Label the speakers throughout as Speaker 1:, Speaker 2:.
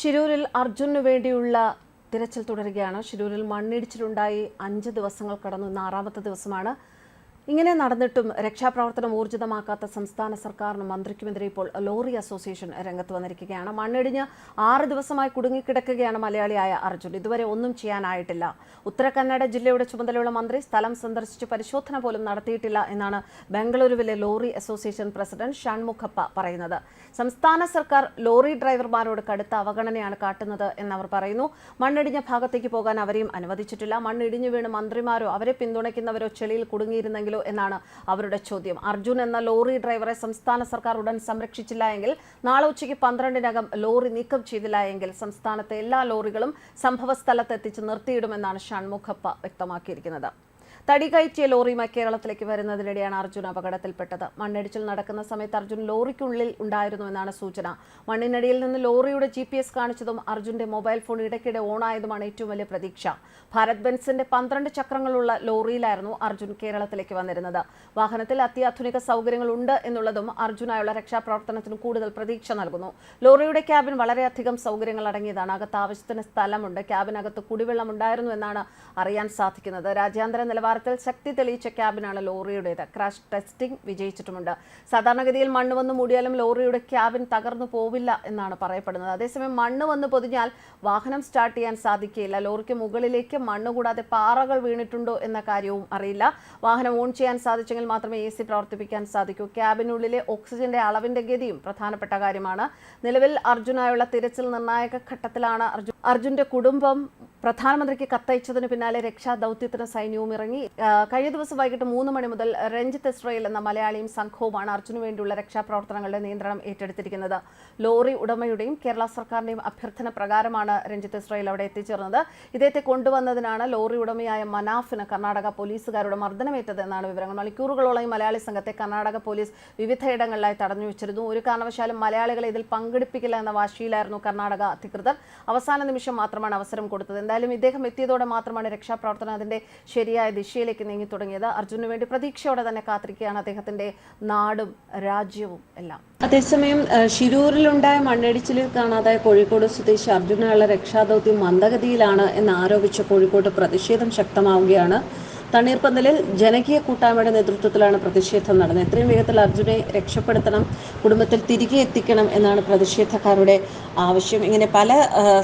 Speaker 1: ഷിരൂരിൽ അർജുനു വേണ്ടിയുള്ള തിരച്ചിൽ തുടരുകയാണ്. ഷിരൂരിൽ മണ്ണിടിച്ചിലുണ്ടായി. അഞ്ച് ദിവസങ്ങൾ കടന്നു. ഇന്ന് ആറാമത്തെ ദിവസമാണ്. ഇങ്ങനെ നടന്നിട്ടും രക്ഷാപ്രവർത്തനം ഊർജിതമാക്കാത്ത സംസ്ഥാന സർക്കാരിനും മന്ത്രിക്കുമെതിരെ ഇപ്പോൾ ലോറി അസോസിയേഷൻ രംഗത്ത് വന്നിരിക്കുകയാണ്. മണ്ണിടിഞ്ഞ് ആറ് ദിവസമായി കുടുങ്ങിക്കിടക്കുകയാണ് മലയാളിയായ അർജുൻ. ഇതുവരെ ഒന്നും ചെയ്യാനായിട്ടില്ല. ഉത്തര കന്നഡ ജില്ലയുടെ ചുമതലയുള്ള മന്ത്രി സ്ഥലം സന്ദർശിച്ച് പരിശോധന പോലും നടത്തിയിട്ടില്ല എന്നാണ് ബംഗളൂരുവിലെ ലോറി അസോസിയേഷൻ പ്രസിഡന്റ് ഷൺമുഖപ്പ പറയുന്നത്. സംസ്ഥാന സർക്കാർ ലോറി ഡ്രൈവർമാരോട് കടുത്ത അവഗണനയാണ് കാട്ടുന്നത് എന്നവർ പറയുന്നു. മണ്ണിടിഞ്ഞ ഭാഗത്തേക്ക് പോകാൻ അവരെയും അനുവദിച്ചിട്ടില്ല. മണ്ണിടിഞ്ഞു വീണ് മന്ത്രിമാരോ അവരെ പിന്തുണയ്ക്കുന്നവരോ ചെളിയിൽ കുടുങ്ങിയിരുന്നെങ്കിലോ എന്നാണ് അവരുടെ ചോദ്യം. അർജുൻ എന്ന ലോറി ഡ്രൈവറെ സംസ്ഥാന സർക്കാർ ഉടൻ സംരക്ഷിച്ചില്ല എങ്കിൽ നാളെ ഉച്ചയ്ക്ക് പന്ത്രണ്ടിനകം ലോറി നീക്കം ചെയ്തില്ല എങ്കിൽ സംസ്ഥാനത്തെ എല്ലാ ലോറികളും സംഭവ സ്ഥലത്ത് എത്തിച്ച് നിർത്തിയിടുമെന്നാണ് ഷൺമുഖപ്പ വ്യക്തമാക്കിയിരിക്കുന്നത്. തടി കയറ്റിയ ലോറിയുമായി കേരളത്തിലേക്ക് വരുന്നതിനിടെയാണ് അർജുൻ അപകടത്തിൽപ്പെട്ടത്. മണ്ണിടിച്ചിൽ നടക്കുന്ന സമയത്ത് അർജുൻ ലോറിക്കുള്ളിൽ ഉണ്ടായിരുന്നുവെന്നാണ് സൂചന. മണ്ണിനടിയിൽ നിന്ന് ലോറിയുടെ ജി പി എസ് കാണിച്ചതും അർജുന്റെ മൊബൈൽ ഫോൺ ഇടയ്ക്കിടെ ഓണായതുമാണ് ഏറ്റവും വലിയ പ്രതീക്ഷ. ഭാരത് ബെൻസിന്റെ പന്ത്രണ്ട് ചക്രങ്ങളുള്ള ലോറിയിലായിരുന്നു അർജുൻ കേരളത്തിലേക്ക് വന്നിരുന്നത്. വാഹനത്തിൽ അത്യാധുനിക സൗകര്യങ്ങൾ ഉണ്ട് എന്നുള്ളതും അർജുനായുള്ള രക്ഷാപ്രവർത്തനത്തിന് കൂടുതൽ പ്രതീക്ഷ നൽകുന്നു. ലോറിയുടെ ക്യാബിൻ വളരെയധികം സൗകര്യങ്ങൾ അടങ്ങിയതാണ്. അകത്ത് ആവശ്യത്തിന് സ്ഥലമുണ്ട്. ക്യാബിനകത്ത് കുടിവെള്ളം ഉണ്ടായിരുന്നു എന്നാണ് അറിയാൻ സാധിക്കുന്നത്. രാജ്യാന്തര നിലവാരത്തിൽ ശക്തി തെളിയിച്ച ക്യാബിനാണ് ലോറിയുടേത്. Crash testing വിജയിച്ചിട്ടുമുണ്ട്. സാധാരണഗതിയിൽ മണ്ണ് വന്ന് മൂടിയാലും ലോറിയുടെ ക്യാബിൻ തകർന്നു പോവില്ല എന്നാണ് പറയപ്പെടുന്നത്. അതേസമയം മണ്ണ് വന്ന് പൊതിഞ്ഞാൽ വാഹനം സ്റ്റാർട്ട് ചെയ്യാൻ സാധിക്കില്ല ലോറിക്ക് മുകളിലേക്ക് മണ്ണ് കൂടാതെ പാറകൾ വീണിട്ടുണ്ടോ എന്ന കാര്യവും അറിയില്ല. വാഹനം ഓൺ ചെയ്യാൻ സാധിച്ചെങ്കിൽ മാത്രമേ എ സി പ്രവർത്തിപ്പിക്കാൻ സാധിക്കൂ. ക്യാബിനുള്ളിലെ ഓക്സിജന്റെ അളവിന്റെ ഗതിയും പ്രധാനപ്പെട്ട കാര്യമാണ്. നിലവിൽ അർജുനായുള്ള തിരച്ചിൽ നിർണായക ഘട്ടത്തിലാണ് അർജുൻ അർജുന്റെ കുടുംബം പ്രധാനമന്ത്രിക്ക് കത്തയച്ചതിന് പിന്നാലെ രക്ഷാ ദൗത്യത്തിന് സൈന്യവും ഇറങ്ങി. കഴിഞ്ഞ ദിവസം വൈകിട്ട് മൂന്ന് മണി മുതൽ രഞ്ജിത്ത് ഇസ്രയേൽ എന്ന മലയാളിയും സംഘവുമാണ് അർജുനു വേണ്ടിയുള്ള രക്ഷാപ്രവർത്തനങ്ങളുടെ നിയന്ത്രണം ഏറ്റെടുത്തിരിക്കുന്നത്. ലോറി ഉടമയുടെയും കേരള സർക്കാരിന്റെയും അഭ്യർത്ഥന പ്രകാരമാണ് രഞ്ജിത്ത് ഇസ്രയേൽ അവിടെ എത്തിച്ചേർന്നത്. ഇദ്ദേഹത്തെ കൊണ്ടുവന്നതിനാണ് ലോറി ഉടമയായ മനാഫിന് കർണാടക പോലീസുകാരുടെ മർദ്ദനമേറ്റത് എന്നാണ് വിവരങ്ങൾ. മണിക്കൂറുകളോളം ഈ മലയാളി സംഘത്തെ കർണാടക പോലീസ് വിവിധയിടങ്ങളിലായി തടഞ്ഞു വെച്ചിരുന്നു. ഒരു കാരണവശാലും മലയാളികളെ ഇതിൽ പങ്കെടുപ്പിക്കില്ല എന്ന വാശിയിലായിരുന്നു കർണാടക അധികൃതർ. അവസാന നിമിഷം മാത്രമാണ് അവസരം കൊടുത്തത്. എന്തായാലും ഇദ്ദേഹം എത്തിയതോടെ മാത്രമാണ് രക്ഷാപ്രവർത്തനം അതിന്റെ ശരിയായ ദിശയിലേക്ക് നീങ്ങി തുടങ്ങിയത് അർജുനു വേണ്ടി പ്രതീക്ഷയോടെ തന്നെ കാത്തിരിക്കുകയാണ് അദ്ദേഹത്തിന്റെ നാടും രാജ്യവും എല്ലാം. അതേസമയം ശിരൂരിലുണ്ടായ മണ്ണിടിച്ചിലിൽ കാണാതായ കോഴിക്കോട് സ്വദേശി അർജുനുള്ള രക്ഷാദൗത്യം മന്ദഗതിയിലാണ് എന്ന് ആരോപിച്ച കോഴിക്കോട് പ്രതിഷേധം ശക്തമാവുകയാണ്. തണ്ണീർപ്പന്തലിൽ ജനകീയ കൂട്ടായ്മയുടെ നേതൃത്വത്തിലാണ് പ്രതിഷേധം നടന്നത്. എത്രയും വേഗത്തിൽ അർജുനെ രക്ഷപ്പെടുത്തണം കുടുംബത്തിൽ തിരികെ എത്തിക്കണം എന്നാണ് പ്രതിഷേധക്കാരുടെ ആവശ്യം. ഇങ്ങനെ പല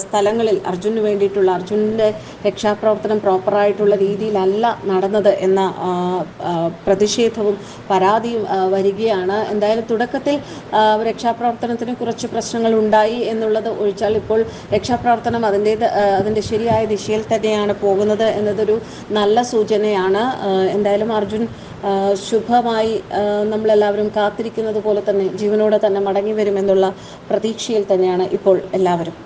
Speaker 1: സ്ഥലങ്ങളിൽ അർജുനു വേണ്ടിയിട്ടുള്ള അർജുനന്റെ രക്ഷാപ്രവർത്തനം പ്രോപ്പറായിട്ടുള്ള രീതിയിലല്ല നടന്നത് എന്ന പ്രതിഷേധവും പരാതിയും വരികയാണ്. എന്തായാലും തുടക്കത്തിൽ രക്ഷാപ്രവർത്തനത്തിന് കുറച്ച് പ്രശ്നങ്ങൾ ഉണ്ടായി എന്നുള്ളത് ഒഴിച്ചാൽ ഇപ്പോൾ രക്ഷാപ്രവർത്തനം അതിന്റേത് അതിന്റെ ശരിയായ ദിശയിൽ തന്നെയാണ് പോകുന്നത് എന്നതൊരു നല്ല സൂചനയാണ്. എന്തായാലും അർജുൻ ശുഭമായി നമ്മളെല്ലാവരും കാത്തിരിക്കുന്നത് പോലെ തന്നെ ജീവനോടെ തന്നെ മടങ്ങി വരുമെന്നുള്ള പ്രതീക്ഷയിൽ തന്നെയാണ് ഇപ്പോൾ എല്ലാവരും